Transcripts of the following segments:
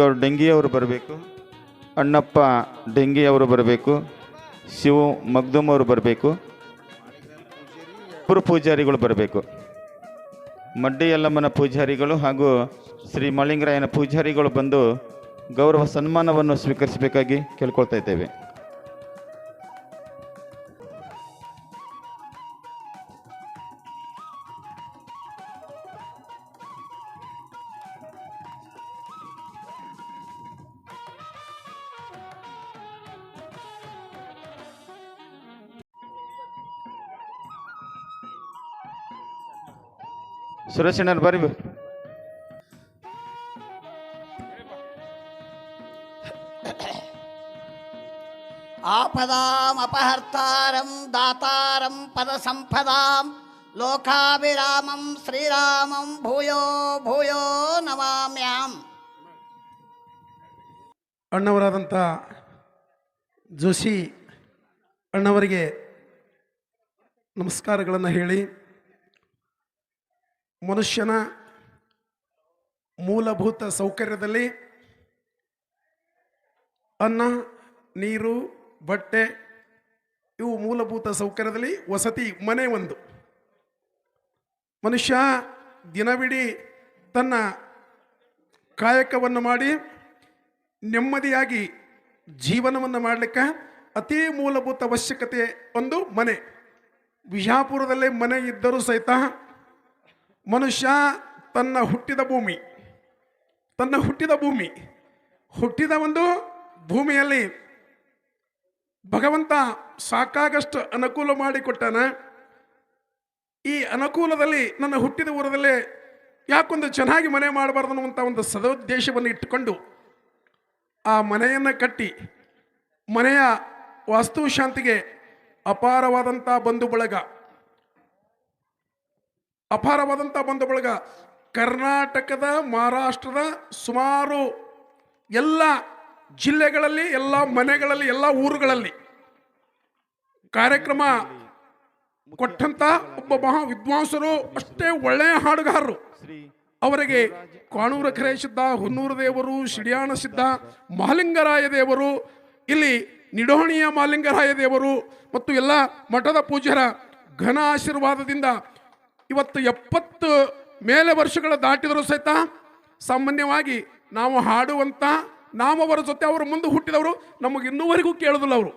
Gaud ಡೆಂಗಿಯವರು ಬರಬೇಕು, ಅಣ್ಣಪ್ಪ ಡೆಂಗಿಯವರು ಬರಬೇಕು, ಶಿವು ಮಗ್ದುಮ್ ಅವರು ಬರಬೇಕು, ಇಬ್ಬರು ಪೂಜಾರಿಗಳು ಬರಬೇಕು. ಮಡ್ಡಿ ಯಲ್ಲಮ್ಮನ ಪೂಜಾರಿಗಳು ಹಾಗೂ ಶ್ರೀ ಮಳಿಂಗರಾಯನ ಪೂಜಾರಿಗಳು ಬಂದು ಗೌರವ ಸನ್ಮಾನವನ್ನು ಸ್ವೀಕರಿಸಬೇಕಾಗಿ ಕೇಳ್ಕೊಳ್ತಾ ಇದ್ದೇವೆ. ಸುರೇಶಣ್ಣರು ಬರ್ರಿ. ಆಪದಾಂ ಅಪಹರ್ತಾರಂ ದಾತಾರಂ ಪದ ಸಂಪದಾಂ ಲೋಕಾಭಿರಾಮಂ ಶ್ರೀರಾಮಂ ಭೂಯೋ ಭೂಯೋ ನಮಾಮ್ಯಾಂ. ಅಣ್ಣವರಾದಂಥ ಜೋಶಿ ಅಣ್ಣವರಿಗೆ ನಮಸ್ಕಾರಗಳನ್ನು ಹೇಳಿ ಮನುಷ್ಯನ ಮೂಲಭೂತ ಸೌಕರ್ಯದಲ್ಲಿ ಅನ್ನ, ನೀರು, ಬಟ್ಟೆ, ಇವು ಮೂಲಭೂತ ಸೌಕರ್ಯದಲ್ಲಿ ವಸತಿ ಮನೆ ಒಂದು. ಮನುಷ್ಯ ದಿನವಿಡೀ ತನ್ನ ಕಾಯಕವನ್ನು ಮಾಡಿ ನೆಮ್ಮದಿಯಾಗಿ ಜೀವನವನ್ನು ಮಾಡಲಿಕ್ಕೆ ಅತಿ ಮೂಲಭೂತ ಅವಶ್ಯಕತೆ ಒಂದು ಮನೆ. ವಿಜಾಪುರದಲ್ಲೇ ಮನೆ ಇದ್ದರೂ ಸಹಿತ ಮನುಷ್ಯ ತನ್ನ ಹುಟ್ಟಿದ ಭೂಮಿ, ತನ್ನ ಹುಟ್ಟಿದ ಭೂಮಿ, ಹುಟ್ಟಿದ ಒಂದು ಭೂಮಿಯಲ್ಲಿ ಭಗವಂತ ಸಾಕಾಗಷ್ಟು ಅನುಕೂಲ ಮಾಡಿಕೊಟ್ಟಾನ. ಈ ಅನುಕೂಲದಲ್ಲಿ ನನ್ನ ಹುಟ್ಟಿದ ಊರದಲ್ಲೇ ಯಾಕೊಂದು ಚೆನ್ನಾಗಿ ಮನೆ ಮಾಡಬಾರ್ದು ಅನ್ನುವಂಥ ಒಂದು ಸದೋದ್ದೇಶವನ್ನು ಇಟ್ಟುಕೊಂಡು ಆ ಮನೆಯನ್ನು ಕಟ್ಟಿ ಮನೆಯ ವಾಸ್ತುಶಾಂತಿಗೆ ಅಪಾರವಾದಂಥ ಬಂಧು ಬಳಗ ಅಪಾರವಾದಂಥ ಬಂಧು ಬಳಗ ಕರ್ನಾಟಕದ, ಮಹಾರಾಷ್ಟ್ರದ ಸುಮಾರು ಎಲ್ಲ ಜಿಲ್ಲೆಗಳಲ್ಲಿ, ಎಲ್ಲ ಮನೆಗಳಲ್ಲಿ, ಎಲ್ಲ ಊರುಗಳಲ್ಲಿ ಕಾರ್ಯಕ್ರಮ ಕೊಟ್ಟಂತ ಒಬ್ಬ ಮಹಾ ವಿದ್ವಾಂಸರು ಅಷ್ಟೇ ಒಳ್ಳೆಯ ಹಾಡುಗಾರರು. ಅವರಿಗೆ ಕಾಣೂರ ಖರೆ ಸಿದ್ಧ, ಹೊನ್ನೂರು ದೇವರು, ಶಿಡಿಯಾಣ ಸಿದ್ಧ, ಮಹಾಲಿಂಗರಾಯ ದೇವರು, ಇಲ್ಲಿ ನಿಡೋಣಿಯ ಮಹಾಲಿಂಗರಾಯ ದೇವರು ಮತ್ತು ಎಲ್ಲ ಮಠದ ಪೂಜ್ಯರ ಘನ ಆಶೀರ್ವಾದದಿಂದ ಇವತ್ತು ಎಪ್ಪತ್ತು ಮೇಲೆ ವರ್ಷಗಳ ದಾಟಿದರೂ ಸಹಿತ ಸಾಮಾನ್ಯವಾಗಿ ನಾವು ಹಾಡುವಂಥ ನಾವು ಅವರ ಜೊತೆ ಅವರು ಮುಂದೆ ಹುಟ್ಟಿದವರು ನಮಗೆ ಇನ್ನೂವರೆಗೂ ಕೇಳೋದಿಲ್ಲ ಅವರು.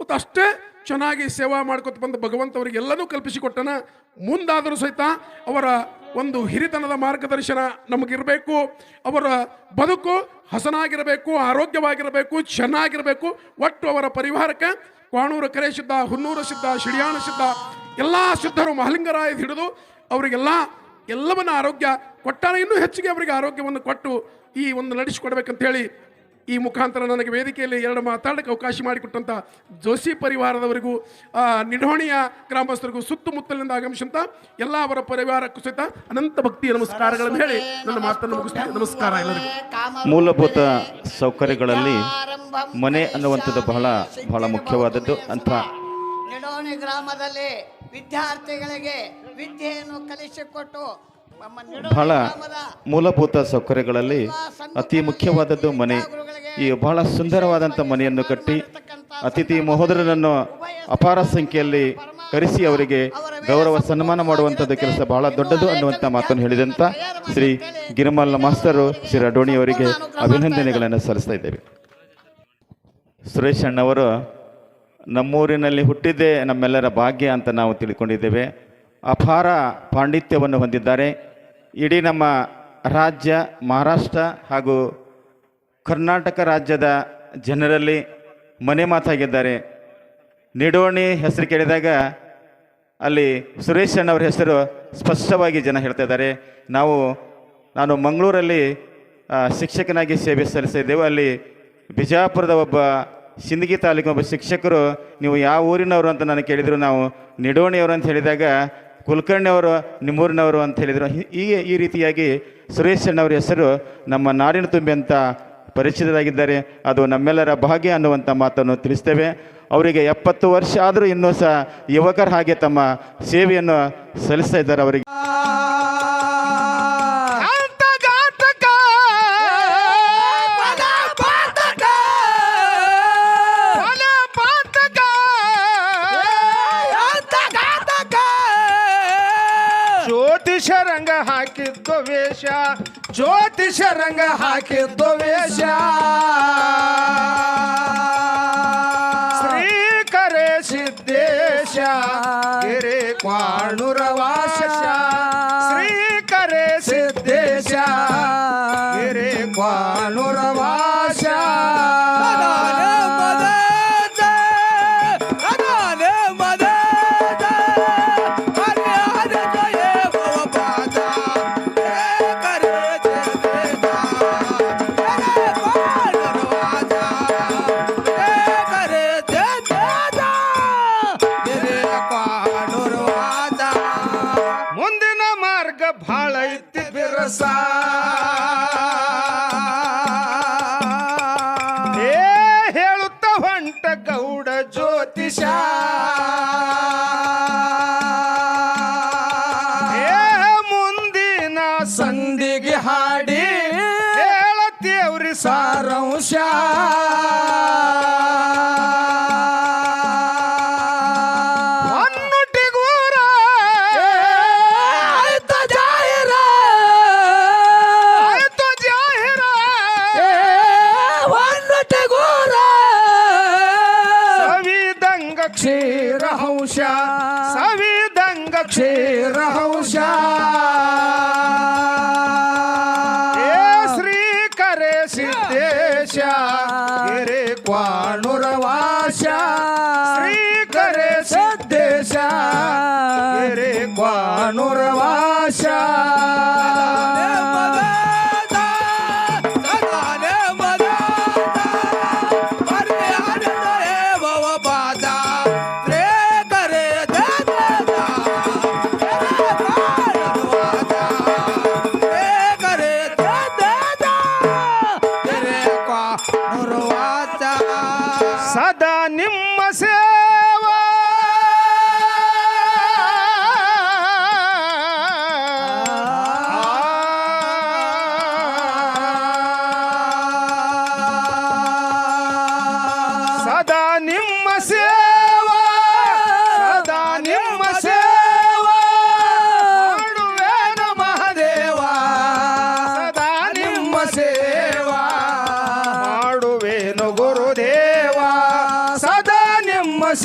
ಮತ್ತು ಅಷ್ಟೇ ಚೆನ್ನಾಗಿ ಸೇವಾ ಮಾಡ್ಕೊತ ಬಂದು ಭಗವಂತ ಅವರಿಗೆ ಎಲ್ಲನೂ ಕಲ್ಪಿಸಿಕೊಟ್ಟನ ಮುಂದಾದರೂ ಸಹಿತ ಅವರ ಒಂದು ಹಿರಿತನದ ಮಾರ್ಗದರ್ಶನ ನಮಗಿರಬೇಕು. ಅವರ ಬದುಕು ಹಸನಾಗಿರಬೇಕು, ಆರೋಗ್ಯವಾಗಿರಬೇಕು, ಚೆನ್ನಾಗಿರಬೇಕು. ಒಟ್ಟು ಅವರ ಪರಿವಾರಕ್ಕೆ, ಕ್ವಾಣೂರು ಕರೆ ಸಿದ್ಧ, ಹುನ್ನೂರು ಸಿದ್ಧ ಶಿಡಿಯಾಣ ಸಿದ್ಧ ಎಲ್ಲ ಶುದ್ಧರು ಮಹಲಿಂಗರಾಯ ಹಿಡಿದು ಅವರಿಗೆಲ್ಲ ಎಲ್ಲವನ್ನ ಆರೋಗ್ಯ ಕೊಟ್ಟಾನ ಇನ್ನೂ ಹೆಚ್ಚಿಗೆ ಅವರಿಗೆ ಆರೋಗ್ಯವನ್ನು ಕೊಟ್ಟು ಈ ಒಂದು ನಡೆಸಿಕೊಡ್ಬೇಕಂತ ಹೇಳಿ ಈ ಮುಖಾಂತರ ನನಗೆ ವೇದಿಕೆಯಲ್ಲಿ ಎರಡು ಮಾತಾಡಕ್ಕೆ ಅವಕಾಶ ಮಾಡಿಕೊಟ್ಟಂಥ ಜೋಶಿ ಪರಿವಾರದವರಿಗೂ ನಿಡೋಣಿಯ ನಿಢೋಣಿಯ ಗ್ರಾಮಸ್ಥರಿಗೂ ಸುತ್ತಮುತ್ತಲಿನಿಂದ ಆಗಮಿಸಂತ ಎಲ್ಲ ಅವರ ಪರಿವಾರಕ್ಕೂ ಸಹಿತ ಅನಂತ ಭಕ್ತಿಯ ನಮಸ್ಕಾರಗಳನ್ನು ಹೇಳಿ ನನ್ನ ಮಾತನ್ನು ಮುಗಿಸ್ತೀನಿ. ನಮಸ್ಕಾರ ಎಲ್ಲರಿಗೂ. ಮೂಲಭೂತ ಸೌಕರ್ಯಗಳಲ್ಲಿ ಮನೆ ಅನ್ನುವಂಥದ್ದು ಬಹಳ ಬಹಳ ಮುಖ್ಯವಾದದ್ದು. ಅಂತ ನಿಡೋಣಿ ಗ್ರಾಮದಲ್ಲಿ ವಿದ್ಯಾರ್ಥಿಗಳಿಗೆ ವಿದ್ಯೆಯನ್ನು ಕಲಿಸಿಕೊಟ್ಟು ಬಹಳ ಮೂಲಭೂತ ಸೌಕರ್ಯಗಳಲ್ಲಿ ಅತಿ ಮುಖ್ಯವಾದದ್ದು ಮನೆ. ಈ ಬಹಳ ಸುಂದರವಾದಂಥ ಮನೆಯನ್ನು ಕಟ್ಟಿ ಅತಿಥಿ ಮಹೋದರನನ್ನು ಅಪಾರ ಸಂಖ್ಯೆಯಲ್ಲಿ ಕರೆಸಿ ಅವರಿಗೆ ಗೌರವ ಸನ್ಮಾನ ಮಾಡುವಂಥದ್ದು ಕೆಲಸ ಬಹಳ ದೊಡ್ಡದು ಅನ್ನುವಂಥ ಮಾತನ್ನು ಹೇಳಿದಂಥ ಶ್ರೀ ಗಿರಿಮಲ್ಲ ಮಾಸ್ತರು ಶ್ರೀ ಅಡೋಣಿ ಅವರಿಗೆ ಅಭಿನಂದನೆಗಳನ್ನು ಸಲ್ಲಿಸ್ತಾ ಇದ್ದೇವೆ. ಸುರೇಶ್ ಅಣ್ಣವರು ನಮ್ಮೂರಿನಲ್ಲಿ ಹುಟ್ಟಿದ್ದೇ ನಮ್ಮೆಲ್ಲರ ಭಾಗ್ಯ ಅಂತ ನಾವು ತಿಳ್ಕೊಂಡಿದ್ದೇವೆ. ಅಪಾರ ಪಾಂಡಿತ್ಯವನ್ನು ಹೊಂದಿದ್ದಾರೆ. ಇಡೀ ನಮ್ಮ ರಾಜ್ಯ ಮಹಾರಾಷ್ಟ್ರ ಹಾಗೂ ಕರ್ನಾಟಕ ರಾಜ್ಯದ ಜನರಲ್ಲಿ ಮನೆ ಮಾತಾಗಿದ್ದಾರೆ. ನಿಡೋಣಿ ಹೆಸರು ಕೇಳಿದಾಗ ಅಲ್ಲಿ ಸುರೇಶ್ ಅಣ್ಣವ್ರ ಹೆಸರು ಸ್ಪಷ್ಟವಾಗಿ ಜನ ಹೇಳ್ತಾ ಇದ್ದಾರೆ. ನಾವು, ನಾನು ಮಂಗಳೂರಲ್ಲಿ ಶಿಕ್ಷಕನಾಗಿ ಸೇವೆ ಸಲ್ಲಿಸಿದ್ದೆವು. ಅಲ್ಲಿ ಬಿಜಾಪುರದ ಒಬ್ಬ ಸಿಂದಗಿ ತಾಲೂಕಿನ ಒಬ್ಬ ಶಿಕ್ಷಕರು, ನೀವು ಯಾವ ಊರಿನವರು ಅಂತ ನಾನು ಕೇಳಿದರು, ನಾವು ನಿಡೋಣಿಯವರು ಅಂತ ಹೇಳಿದಾಗ, ಕುಲಕರ್ಣಿಯವರು, ನಿಮ್ಮೂರಿನವರು ಅಂತ ಹೇಳಿದರು. ಈ ಈ ರೀತಿಯಾಗಿ ಸುರೇಶ್ ಅಣ್ಣವರ ಹೆಸರು ನಮ್ಮ ನಾಡಿನ ತುಂಬಿ ಅಂತ ಪರಿಚಿತರಾಗಿದ್ದಾರೆ. ಅದು ನಮ್ಮೆಲ್ಲರ ಭಾಗ್ಯ ಅನ್ನುವಂಥ ಮಾತನ್ನು ತಿಳಿಸ್ತೇವೆ. ಅವರಿಗೆ ಎಪ್ಪತ್ತು ವರ್ಷ ಆದರೂ ಇನ್ನೂ ಸಹ ಯುವಕರ ಹಾಗೆ ತಮ್ಮ ಸೇವೆಯನ್ನು ಸಲ್ಲಿಸ್ತಾ ಇದ್ದಾರೆ ಅವರಿಗೆ. ವೇಷ, ಜ್ಯೋತಿಷ ರಂಗ ಹಾಕಿದ್ದು ವೇಷ. ಶ್ರೀಕರೆ ಸಿದ್ದೇಶ, ಗಿರಿ ಕ್ವಾಣುರ ವಾಸ ಶ್ರೀಕರೆ ಸಿದ್ದೇಶ, ಗಿರಿ ಕ್ವಾಣುರ ವಾಸ ಕ್ಷೀರ ಹಂಶ ಸವಿದಂಗ ಕ್ಷೀರ ಏ ಶ್ರೀ ಕರೆ ಸಿದ್ದೇಶ. ಗಿರಿ ಕ್ವಾಣುರವಾಶ ಶ್ರೀ ಕರೆ ಸಿದ್ದೇಶ. ಗಿರಿ ಕ್ವಾಣುರ ನಿಮ್ಮ